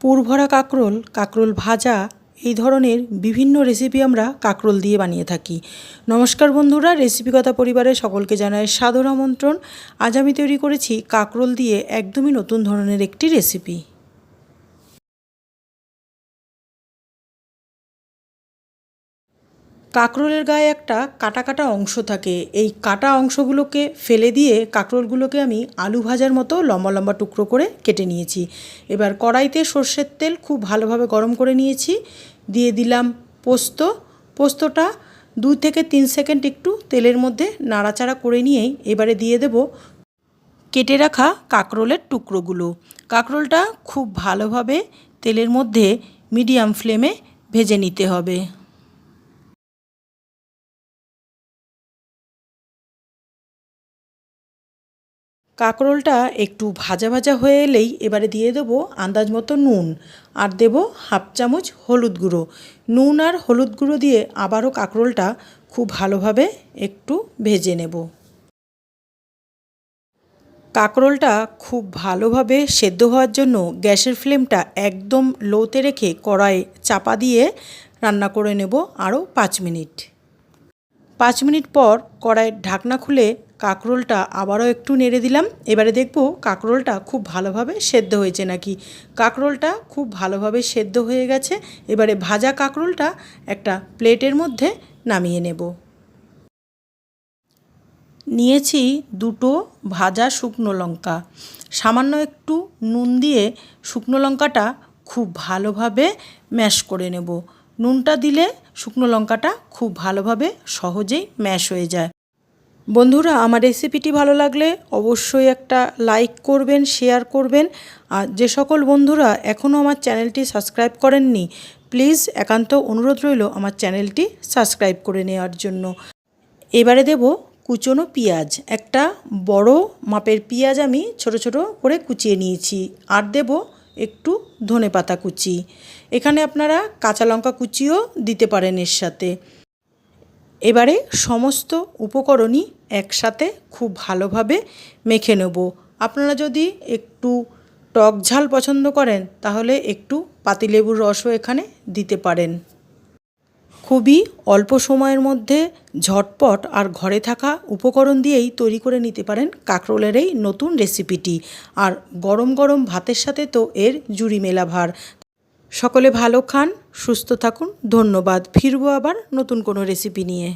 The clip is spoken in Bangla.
পুরভরা কাঁকরোল কাঁকরোল ভাজা, এই ধরনের বিভিন্ন রেসিপি আমরা কাঁকরোল দিয়ে বানিয়ে থাকি। নমস্কার বন্ধুরা রেসিপিকতা পরিবারের সকলকে জানায় সাদর আমন্ত্রণ। আজ আমি তৈরি করেছি কাঁকরোল দিয়ে একদমই নতুন ধরনের একটি রেসিপি কাঁকরোলের গায়ে একটা কাটা কাটা অংশ থাকে। এই কাটা অংশগুলোকে ফেলে দিয়ে কাঁকরোলগুলোকে আমি আলু ভাজার মতো লম্বা লম্বা টুকরো করে কেটে নিয়েছি। এবার কড়াইতে সর্ষের তেল খুব ভালোভাবে গরম করে নিয়েছি। দিয়ে দিলাম পোস্ত। পোস্তটা দুই থেকে তিন সেকেন্ড একটু তেলের মধ্যে নাড়াচাড়া করে নিয়েই এবারে দিয়ে দেব কেটে রাখা কাঁকরোলের টুকরোগুলো। কাঁকরোলটা খুব ভালোভাবে তেলের মধ্যে মিডিয়াম ফ্লেমে ভেজে নিতে হবে। কাঁকরোলটা একটু ভাজা ভাজা হয়ে এলেই এবারে দিয়ে দেবো আন্দাজ মতো নুন। আর দেব হাফ চামচ হলুদ গুঁড়ো। নুন আর হলুদ গুঁড়ো দিয়ে আবারও কাঁকরোলটা খুব ভালোভাবে একটু ভেজে নেব। কাঁকরোলটা খুব ভালোভাবে সেদ্ধ হওয়ার জন্য গ্যাসের ফ্লেমটা একদম লোতে রেখে কড়াই চাপা দিয়ে রান্না করে নেব আরও পাঁচ মিনিট। পাঁচ মিনিট পর কড়াইয়ের ঢাকনা খুলে কাঁকরোলটা আবারও একটু নেড়ে দিলাম। এবারে দেখব কাঁকরোলটা খুব ভালোভাবে সেদ্ধ হয়েছে নাকি। কাঁকরোলটা খুব ভালোভাবে সেদ্ধ হয়ে গেছে। এবারে ভাজা কাঁকরোলটা একটা প্লেটের মধ্যে নামিয়ে নেব। নিয়েছি দুটো ভাজা শুকনো লঙ্কা। সামান্য একটু নুন দিয়ে শুকনো লঙ্কাটা খুব ভালোভাবে ম্যাশ করে নেব। নুনটা দিলে শুকনো লঙ্কাটা খুব ভালোভাবে সহজেই ম্যাশ হয়ে যায়। বন্ধুরা, আমার রেসিপিটি ভালো লাগলে অবশ্যই একটা লাইক করবেন শেয়ার করবেন। আর যে সকল বন্ধুরা এখনও আমার চ্যানেলটি সাবস্ক্রাইব করেননি প্লিজ একান্ত অনুরোধ রইল আমার চ্যানেলটি সাবস্ক্রাইব করে নেওয়ার জন্য। এবারে দেব কুচনো পেঁয়াজ। একটা বড় মাপের পেঁয়াজ আমি ছোট ছোট করে কুচিয়ে নিয়েছি। আর দেব একটু ধনে পাতা কুচি। এখানে আপনারা কাঁচা লঙ্কা কুচিও দিতে পারেন এর সাথে। এবারে সমস্ত উপকরণই একসাথে খুব ভালোভাবে মেখে নেব। আপনারা যদি একটু টক ঝাল পছন্দ করেন, তাহলে একটু পাতিলেবুর রসও এখানে দিতে পারেন। খুবই অল্প সময়ের মধ্যে ঝটপট আর ঘরে থাকা উপকরণ দিয়েই তৈরি করে নিতে পারেন কাঁকরোলের এই নতুন রেসিপিটি। আর গরম গরম ভাতের সাথে তো এর জুড়ি মেলা ভার সকলে ভালো খান সুস্থ থাকুন ধন্যবাদ। ফিরবো আবার নতুন কোনো রেসিপি নিয়ে।